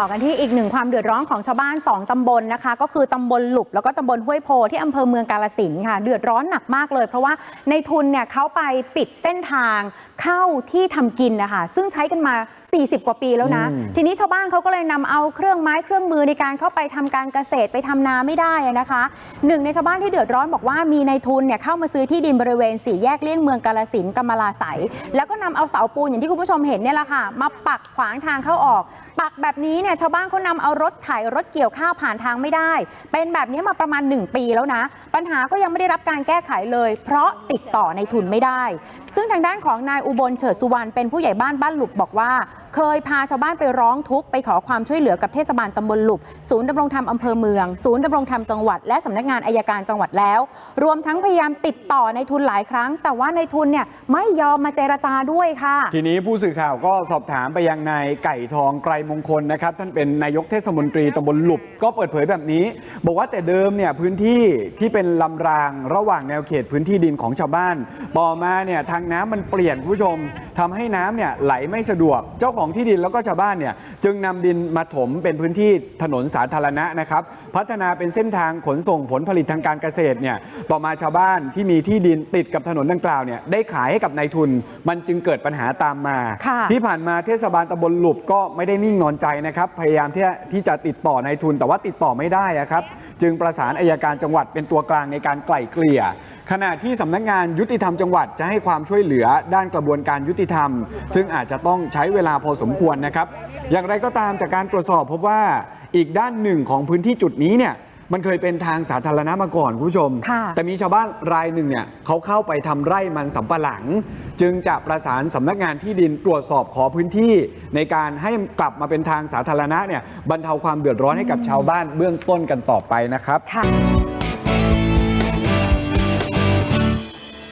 ต่อกันที่อีกหนึ่งความเดือดร้อนของชาวบ้าน 2ตำบลนะคะ ก็คือตำบลหลุบแล้วก็ตำบลห้วยโพที่อำเภอเมืองกาลสินธุ์ค่ะ เดือดร้อนหนักมากเลย เพราะว่าในทุนเนี่ยเขาไปปิดเส้นทางเข้าที่ทำกินนะคะซึ่งใช้กันมา 40 กว่าปีแล้วนะ ทีนี้ชาวบ้านเขาก็เลยนำเอาเครื่องไม้เครื่องมือในการเข้าไปทำการเกษตรไปทำนาไม่ได้อะนะคะหนึ่งในชาวบ้านที่เดือดร้อนบอกว่ามีในทุนเนี่ยเข้ามาซื้อที่ดินบริเวณสี่แยกเลี่ยงเมืองกาลสินธุ์กำมะลาไสยแล้วก็นำเอาเสาปูนอย่างที่คุณผู้ชมเห็นเนี่ยแหละค่ะมาปักขวางทางเข้าออก ปักแบบนี้เนี่ยชาวบ้านเขานำเอารถไถรถเกี่ยวข้าวผ่านทางไม่ได้ เป็นแบบนี้มาประมาณ 1 ปีแล้วนะ ปัญหาก็ยังไม่ได้รับการแก้ไขเลย เพราะติดต่อในทุนไม่ได้ ซึ่งทางด้านของนายอุบลเฉิดสุวรรณเป็นผู้ใหญ่บ้านบ้านหลุบบอกว่า เคยพาชาวบ้านไปร้องทุกข์ไปขอความช่วยเหลือกับเทศบาลตำบลหลุบศูนย์ดำรงธรรมอำเภอเมือง ศูนย์ดำรงธรรมจังหวัด และสำนักงานอายการจังหวัดแล้ว รวมทั้งพยายามติดต่อในทุนหลายครั้ง แต่ว่าในทุนเนี่ยไม่ยอมมาเจรจาด้วยค่ะ ทีนี้ผู้สื่อข่าวก็สอบถามไปยังนายไก่ทองไกรมงคลนะครับท่านเป็นนายกเทศมนตรีตำบลหลุบก็เปิดเผยแบบนี้ บอกว่าแต่เดิมเนี่ยพื้นที่ที่เป็นลำรางระหว่างแนวเขตพื้นที่ดินของชาวบ้าน ต่อมาเนี่ยทางน้ำมันเปลี่ยนคุณผู้ชมทำให้น้ำเนี่ยไหลไม่สะดวก เจ้าของที่ดินแล้วก็ชาวบ้านเนี่ยจึงนำดินมาถมเป็นพื้นที่ถนนสาธารณะนะครับ พัฒนาเป็นเส้นทางขนส่งผลผลิตทางการเกษตรเนี่ยต่อมาชาวบ้านที่มีที่ดินติดกับถนนดังกล่าวเนี่ยได้ขายให้กับนายทุน มันจึงเกิดปัญหาตามมาค่ะที่ผ่านมาเทศบาลตำบลหลุบก็ไม่ได้นิ่งนอนใจนะครับพยายามที่จะที่จะติดต่อนายทุนแต่ว่าติดต่อไม่ได้อะครับ จึงประสานอายการจังหวัดเป็นตัวกลางในการไกล่เกลี่ย ขณะที่สำนักงานยุติธรรมจังหวัดจะให้ความช่วยเหลือด้านกระบวนการยุติธรรม ซึ่งอาจจะต้องใช้เวลาพอสมควรนะครับ อย่างไรก็ตามจากการตรวจสอบพบว่าอีกด้านหนึ่งของพื้นที่จุดนี้เนี่ยมันเคยเป็นทางสาธารณะมาก่อนคุณผู้ชมค่ะแต่มีชาวบ้านรายหนึ่งเนี่ยเขาเข้าไปทำไร่มันสำปะหลัง จึงจะประสานสำนักงานที่ดินตรวจสอบขอพื้นที่ ในการให้กลับมาเป็นทางสาธารณะเนี่ยบรรเทาความเดือดร้อนให้กับชาวบ้านเบื้องต้นกันต่อไปนะครับค่ะ